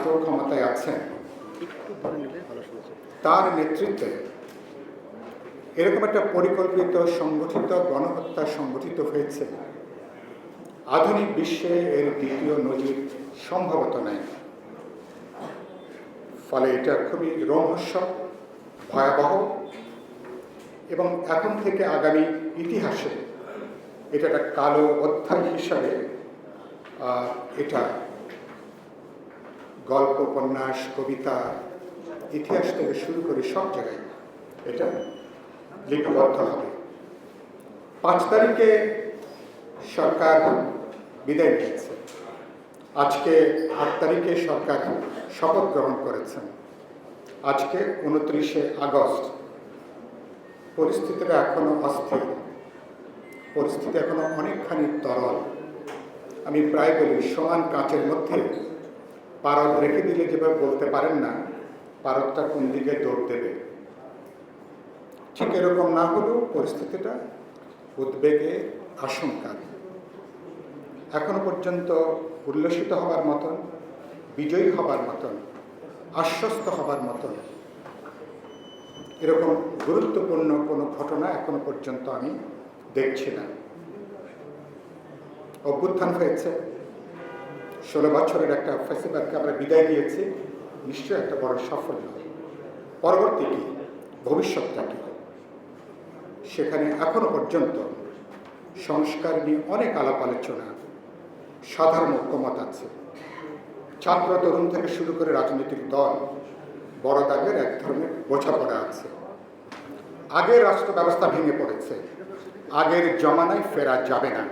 রাষ্ট্র ক্ষমতায় আছেন। তার নেতৃত্বে এরকম একটা পরিকল্পিত সংগঠিত, গণহত্যা সংগঠিত হয়েছে। আধুনিক বিশ্বে এর দ্বিতীয় নজির সম্ভবত নাই। ফলে এটা খুবই রহস্য, ভয়াবহ এবং এখন থেকে আগামী ইতিহাসে এটা একটা কালো অধ্যায় হিসাবে এটা গল্প, উপন্যাস, কবিতা, ইতিহাস থেকে শুরু করে সব জায়গায় এটা লিপিবদ্ধ হবে। পাঁচ তারিখে সরকার বিদায় নিয়েছে। আজকে আট তারিখে সরকার শপথ গ্রহণ করেছেন। আজকে উনত্রিশে আগস্ট। পরিস্থিতিটা এখনও অস্থির। পরিস্থিতি এখনও অনেকখানি তরল। আমি প্রায় বলি, সমান কাঁচের মধ্যে পারদ রেখে দিলে যেভাবে বলতে পারেন না, পারদটা কোন দিকে দৌড় দেবে? ঠিক এরকম না হলেও পরিস্থিতিটা উদ্বেগে আশঙ্কা এখনও পর্যন্ত উল্লসিত হবার মতন, বিজয়ী হবার মতন, আশ্বস্ত হবার মতন এরকম গুরুত্বপূর্ণ কোনো ঘটনা এখনও পর্যন্ত আমি দেখছি না। অভ্যুত্থান হয়েছে। ষোলো বছরের একটা ফেস্টিভ্যালকে আমরা বিদায় দিয়েছি নিশ্চয়ই একটা বড় সাফল্য। পরবর্তী কি? ভবিষ্যৎটা কি? সেখানে এখনও পর্যন্ত সংস্কার নিয়ে অনেক আলাপ আলোচনা, সাধারণ ঐক্যমত আছে। ছাত্র তরুণ থেকে শুরু করে রাজনৈতিক দল, বড় দাগের এক ধরনের বোঝাপড়া আছে। আগের রাষ্ট্র ব্যবস্থা ভেঙে পড়েছে, আগের জমানায় ফেরা যাবে না।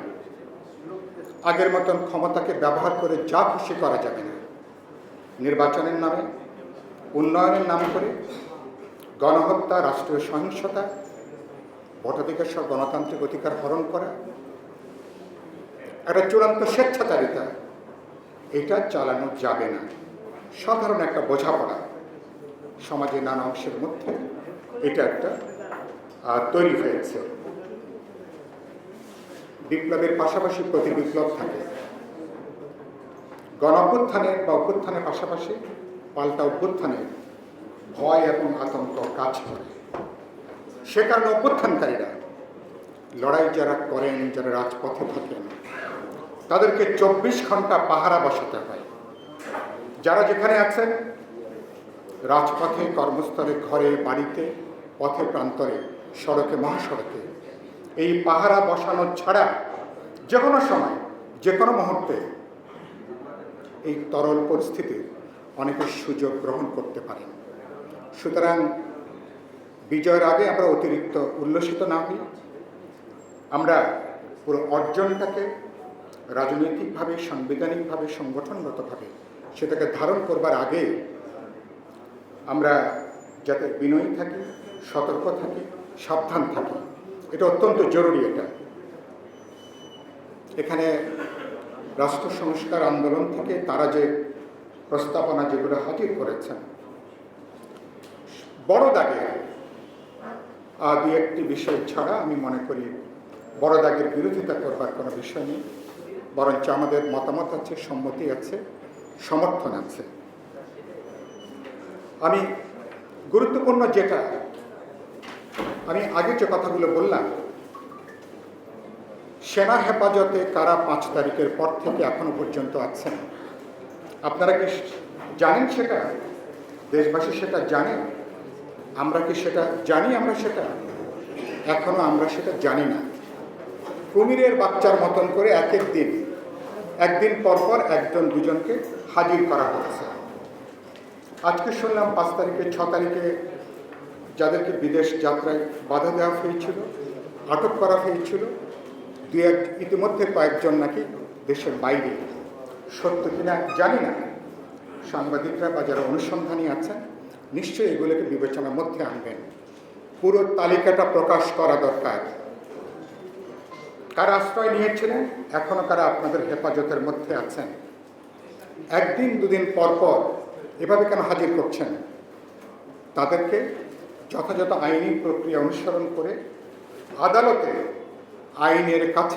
আগের মতন ক্ষমতাকে ব্যবহার করে যা খুশি করা যাবে না। নির্বাচনের নামে, উন্নয়নের নাম করে, গণহত্যা, রাষ্ট্রীয় সহিংসতা ভোটাধিকার সহ গণতান্ত্রিক অধিকার হরণ করা, একটা চূড়ান্ত স্বেচ্ছাচারিতা, এটা চালানো যাবে না। সাধারণ একটা বোঝাপড়া। সমাজের নানা অংশের মধ্যে এটা একটা তৈরি হয়েছে। বিপ্লবের পাশাপাশি প্রতি বিপ্লব থাকে। গণ অভ্যুত্থানের বা অভ্যুত্থানের পাশাপাশি পাল্টা অভ্যুত্থানের ভয় এবং আতঙ্ক কাজ করে। সে কারণে অভ্যুত্থানকারীরা লড়াই যারা করেন, যারা রাজপথে থাকেন, তাদেরকে চব্বিশ ঘণ্টা পাহারা বসাতে হয়। যারা যেখানে আছেন, রাজপথে, কর্মস্থলে, ঘরে, বাড়িতে, পথে, প্রান্তরে, সড়কে, মহাসড়কে এই পাহারা বসানো ছাড়া যে কোনো সময় যে কোনো মুহূর্তে এই তরল পরিস্থিতির অনেকের সুযোগ গ্রহণ করতে পারেন সুতরাং বিজয়ের আগে আমরা অতিরিক্ত উল্লসিত না হই। আমরা পুরো অর্জনটাকে রাজনৈতিকভাবে, সাংবিধানিকভাবে, সংগঠনগতভাবে সেটাকে ধারণ করবার আগে আমরা যাতে বিনয়ী থাকি, সতর্ক থাকি, সাবধান থাকি। এটা অত্যন্ত জরুরি এটা। এখানে রাষ্ট্র সংস্কার আন্দোলন থেকে তারা যে প্রস্তাবনা যেগুলো হাজির করেছেন, বড় দাগে দু একটি বিষয় ছাড়া আমি মনে করি বড় দাগের বিরোধিতা করবার কোনো বিষয় নেই, বরঞ্চ আমাদের মতামত আছে, সম্মতি আছে, সমর্থন আছে। আমি গুরুত্বপূর্ণ যেটা আমি আগে যে কথাগুলো বললাম, সেনা হেফাজতে কারা পাঁচ তারিখের পর থেকে এখনও পর্যন্ত আছেন? আপনারা কি জানেন সেটা? দেশবাসী সেটা জানে? আমরা কি সেটা জানি আমরা সেটা? এখনও আমরা সেটা জানি না। কুমিরের বাচ্চার মতন করে এক এক দিন, একদিন পর পর একজন দুজনকে হাজির করা হচ্ছে। আজকে শুনলাম পাঁচ তারিখে, ছ তারিখে যাদেরকে বিদেশ যাত্রায় বাধা দেওয়া হয়েছিল, আটক করা হয়েছিল দু এক ইতিমধ্যে কয়েকজন নাকি দেশের বাইরে। সত্য কিনা জানি না। সাংবাদিকরা বা যারা অনুসন্ধানী আছেন, নিশ্চয়ই এগুলোকে বিবেচনার মধ্যে আনবেন। পুরো তালিকাটা প্রকাশ করা দরকার। কারা আশ্রয় নিয়েছিলেন? এখনও কারা আপনাদের হেফাজতের মধ্যে আছেন? একদিন দুদিন পর পর এভাবে কেন হাজির করছেন? তাদেরকে যথাযথ আইনি প্রক্রিয়া অনুসরণ করে আদালতে আইনের কাছে